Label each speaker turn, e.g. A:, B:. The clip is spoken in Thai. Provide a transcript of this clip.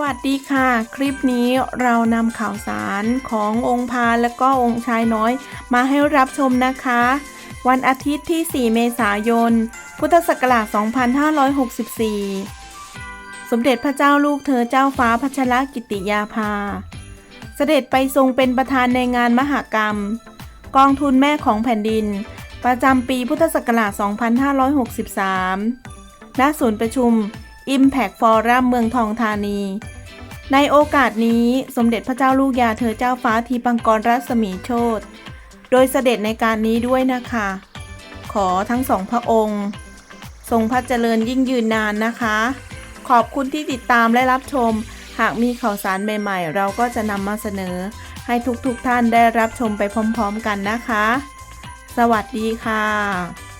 A: วัสดีค่ะ คลิปนี้เรานำข่าวสารขององค์พาและก็องค์ชายน้อย มาให้รับชมนะคะ วันอาทิตย์ที่ 4 เมษายน พุทธศักราช 2564 สมเด็จพระเจ้าลูกเธอเจ้าฟ้าพัชรกิติยาภา เสด็จไปทรงเป็นประธานในงานมหกรรม กองทุนแม่ของแผ่นดิน ประจำปีพุทธศักราช 2563 ณ ศูนย์ประชุม Impact Forum เมืองทองธานี ในโอกาสนี้สมเด็จพระเจ้าลูกยาเธอเจ้าฟ้าทีปังกรรัศมีโชตโดยเสด็จในการนี้ด้วยนะคะ ขอทั้งสองพระองค์ ทรงพระเจริญยิ่งยืนนานนะคะ ขอบคุณที่ติดตามและรับชม หากมีข่าวสารใหม่ๆ เราก็จะนำมาเสนอ ให้ทุกๆทท่านได้รับชมไปพร้อมๆกันนะคะ สวัสดีค่ะ